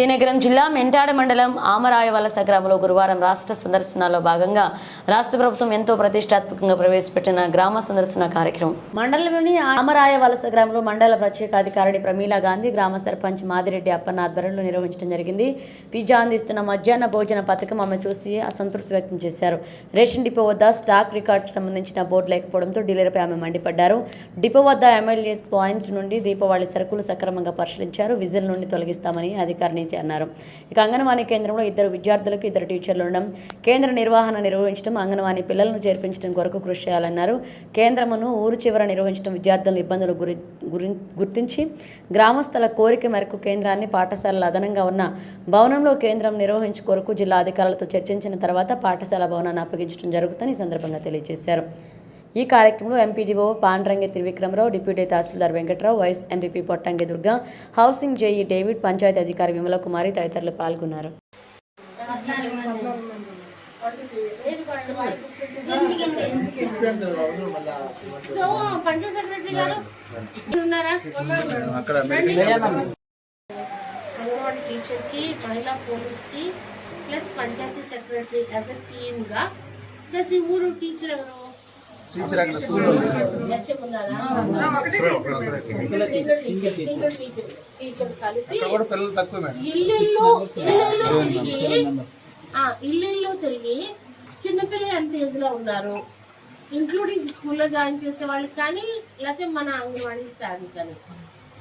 విజయనగరం జిల్లా మెంటాడ మండలం ఆమరాయవలస గ్రామంలో గురువారం రాష్ట్ర సందర్శనలో భాగంగా రాష్ట్ర ప్రభుత్వం ఎంతో ప్రతిష్టాత్మకంగా ప్రవేశపెట్టిన గ్రామ సందర్శన కార్యక్రమం. మండలంలోని ఆమరాయవలస గ్రామంలో మండల ప్రత్యేక అధికారిని ప్రమీలా గాంధీ గ్రామ సర్పంచ్ మాదిరెడ్డి అప్పన్న ఆధ్వర్యంలో నిర్వహించడం జరిగింది. పిజ్జా అందిస్తున్న మధ్యాహ్న భోజన పథకం ఆమె చూసి అసంతృప్తి వ్యక్తం చేశారు. రేషన్ డిపో వద్ద స్టాక్ రికార్డుకు సంబంధించిన బోర్డు లేకపోవడంతో డీలర్పై ఆమె మండిపడ్డారు. డిపో వద్ద ఎమ్మెల్యే పాయింట్ నుండి దీపావళి సరుకులు సక్రమంగా పరిశీలించారు. విజిల్ నుండి తొలగిస్తామని అధికారిని అన్నారు ఇక అంగన్వాడీ కేంద్రంలో ఇద్దరు విద్యార్థులకు ఇద్దరు టీచర్లు ఉండడం కేంద్ర నిర్వహణ నిర్వహించడం అంగన్వాడీ పిల్లలను చేర్పించడం కొరకు కృషి చేయాలన్నారు. కేంద్రమును ఊరు చివర నిర్వహించడం విద్యార్థుల ఇబ్బందులు గురి గురి గుర్తించి గ్రామస్తుల కోరిక మేరకు కేంద్రాన్ని పాఠశాలల అదనంగా ఉన్న భవనంలో కేంద్రం నిర్వహించు కొరకు జిల్లా అధికారులతో చర్చించిన తర్వాత పాఠశాల భవనాన్ని అప్పగించడం జరుగుతుందని ఈ సందర్భంగా తెలియజేశారు. ఈ కార్యక్రమంలో MPDO Pandrangi Trivikramarao deputy tahsildar Venkatrao vice MPP Pottangi Durga housing JE David panchayat అధికారి విమల కుమారి తదితరులు పాల్గొన్నారు. సో పంచాయత్ సెక్రటరీ గారు ఉన్నారా అంగన్వాడీ టీచర్కి మహిళా పోలీస్కి ప్లస్ పంచాయతీ సెక్రటరీ యాజ్గా ప్లస్ ఈ ఊరు టీచర్ ఎవరు? టీచర్ సింగిల్ టీచర్ టీచర్ కలిపి కూడా పిల్లలు తక్కువ మేడం. ఇల్లు తిరిగి ఆ ఇల్లు తిరిగి చిన్నపిల్లలు ఎంత ఏజ్లో ఉన్నారు? ఇంక్లూడింగ్ స్కూల్లో జాయిన్ చేసే వాళ్ళకి కానీ లేకపోతే మన అంగన్వాడీ స్టాండ్ కానీ.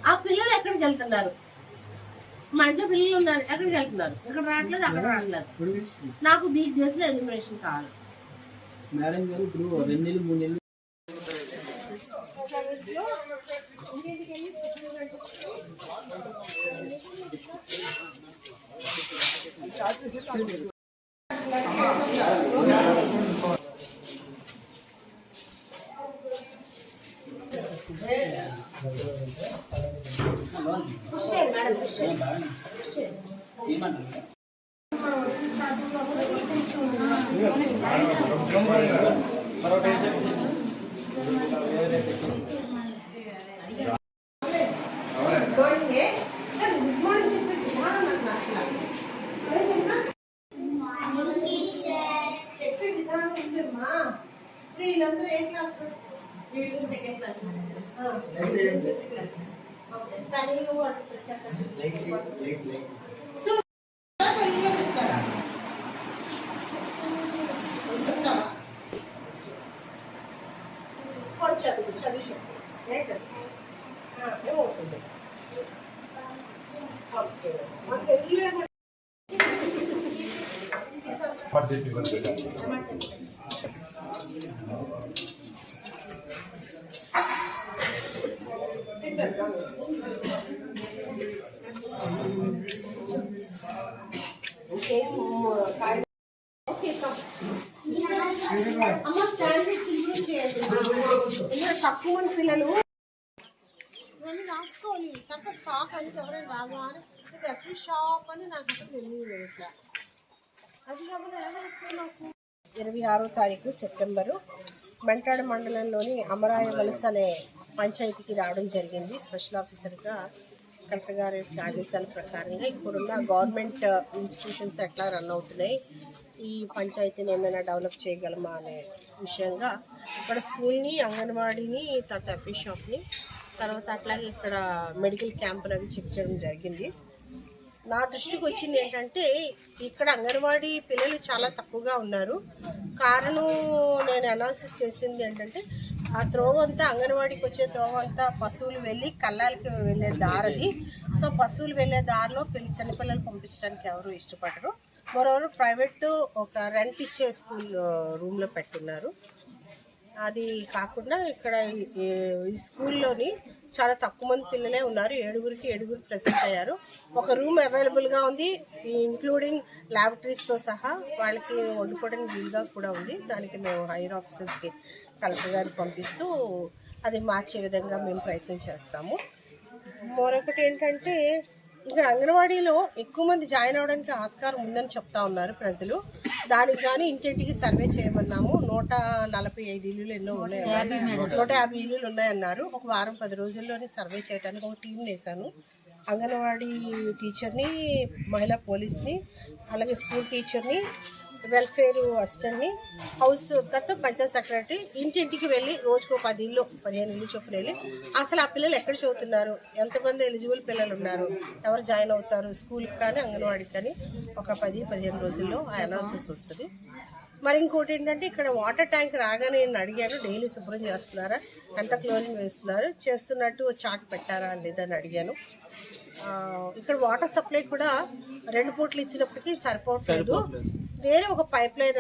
ఆ పిల్లలు ఎక్కడికి వెళ్తున్నారు? మా ఇంట్లో పిల్లలు ఉన్నారు ఎక్కడికి వెళ్తున్నారు? ఇక్కడ రావట్లేదు అక్కడ రావట్లేదు. నాకు వీక్ డేస్లో ఎలిమినేషన్ కావాలి. మేడం గారు ఇప్పుడు రెండు నెలలు మూడు నెలలు ఏమంటారు? వీళ్ళందరూ ఏ క్లాస్ వీళ్ళు సెకండ్ క్లాస్ క్లాస్ కానీ నువ్వు అటు ఏమవుతుంది అమ్మ స్టాండర్డ్ చిల్డ్రన్ చేయండి తక్కువ మంది పిల్లలు ఇవన్నీ రాసుకోవాలి స్టాక్ అనేది ఎవరైనా రాగానే ఇది ఎప్పుడు షాప్ అని నాకు అసలు. తెలియదు ఇట్లా అది నాకు? ఇరవై ఆరో తారీఖు సెప్టెంబరు మెంటాడ మండలంలోని అమరాయ వలస అనే పంచాయతీకి రావడం జరిగింది. స్పెషల్ ఆఫీసర్గా కలెక్టర్ గారి ఆదేశాల ప్రకారంగా ఇప్పుడున్న గవర్నమెంట్ ఇన్స్టిట్యూషన్స్ ఎట్లా రన్ అవుతున్నాయి ఈ పంచాయతీని ఏమైనా డెవలప్ చేయగలమా అనే విషయంగా ఇక్కడ స్కూల్ని అంగన్వాడీని తర్వాత ఎఫీ షాప్ని తర్వాత అట్లాగే ఇక్కడ మెడికల్ క్యాంపులు అవి చెక్ చేయడం జరిగింది. నా దృష్టికి వచ్చింది ఏంటంటే ఇక్కడ అంగన్వాడీ పిల్లలు చాలా తక్కువగా ఉన్నారు. కారణం నేను అనాలిసిస్ చేసింది ఏంటంటే ఆ త్రోవ అంతా అంగన్వాడీకి వచ్చే త్రోవ అంతా పశువులు వెళ్ళి కళ్ళాలకి వెళ్ళే దారది సో పశువులు వెళ్ళే దారిలో పిల్ల చిన్నపిల్లలు పంపించడానికి ఎవరు ఇష్టపడరు. మరోవరు ప్రైవేట్ ఒక రెంట్ ఇచ్చే స్కూల్ రూమ్లో uh, పెట్టున్నారు. అది కాకుండా ఇక్కడ ఈ- స్కూల్లోని చాలా తక్కువ మంది పిల్లలే ఉన్నారు. ఏడుగురికి ఏడుగురు ప్రెసెంట్ అయ్యారు. ఒక రూమ్ అవైలబుల్గా ఉంది. ఇంక్లూడింగ్ ల్యాబొటరీస్తో సహా వాళ్ళకి వండుకోవడానికి వీలుగా కూడా ఉంది. దానికి మేము హైయర్ ఆఫీసర్స్కి కలెక్టర్ గారికి పంపిస్తూ అది మార్చే విధంగా మేము ప్రయత్నం చేస్తాము. మరొకటి ఏంటంటే ఇక్కడ అంగన్వాడీలో ఎక్కువ మంది జాయిన్ అవడానికి ఆస్కారం ఉందని చెప్తా ఉన్నారు ప్రజలు. దానికి కానీ ఇంటింటికి సర్వే చేయమన్నాము. నూట నలభై ఐదు ఇల్లులు ఎన్నో ఉన్నాయి నూట యాభై ఇల్లులు ఉన్నాయన్నారు. ఒక వారం పది రోజుల్లోనే సర్వే చేయడానికి ఒక టీం వేశాను. అంగన్వాడీ టీచర్ని మహిళా పోలీస్ని అలాగే స్కూల్ టీచర్ని వెల్ఫేర్ అసిస్టెంట్ని హౌస్ కట్ పంచాయత్ సెక్రటరీ ఇంటింటికి వెళ్ళి రోజుకో పది ఇల్లు పదిహేను ఇల్లు చొప్పున వెళ్ళి అసలు ఆ పిల్లలు ఎక్కడ చదువుతున్నారు? ఎంతమంది ఎలిజిబుల్ పిల్లలు ఉన్నారు? ఎవరు జాయిన్ అవుతారు? స్కూల్కి కానీ అంగన్వాడీకి కానీ ఒక పది పదిహేను రోజుల్లో ఆ అనాలిసిస్ వస్తుంది. మరి ఇంకోటి ఏంటంటే ఇక్కడ వాటర్ ట్యాంక్ రాగానే నేను అడిగాను డైలీ శుభ్రం చేస్తున్నారా? ఎంత క్లోరిన్ వేస్తున్నారు? చేస్తున్నట్టు చాట్ పెట్టారా లేదని అడిగాను. ఆ, ఇక్కడ వాటర్ సప్లై కూడా రెండు పూట్లు ఇచ్చినప్పటికీ సరిపోవట్లేదు. వేరే ఒక పైప్ లైన్